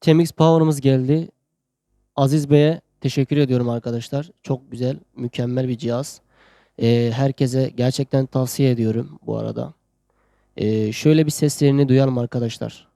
Temix Power'ımız geldi. Aziz Bey'e teşekkür ediyorum arkadaşlar. Çok güzel, mükemmel bir cihaz. Ee, herkese gerçekten tavsiye ediyorum bu arada. Ee, şöyle bir seslerini duyalım arkadaşlar.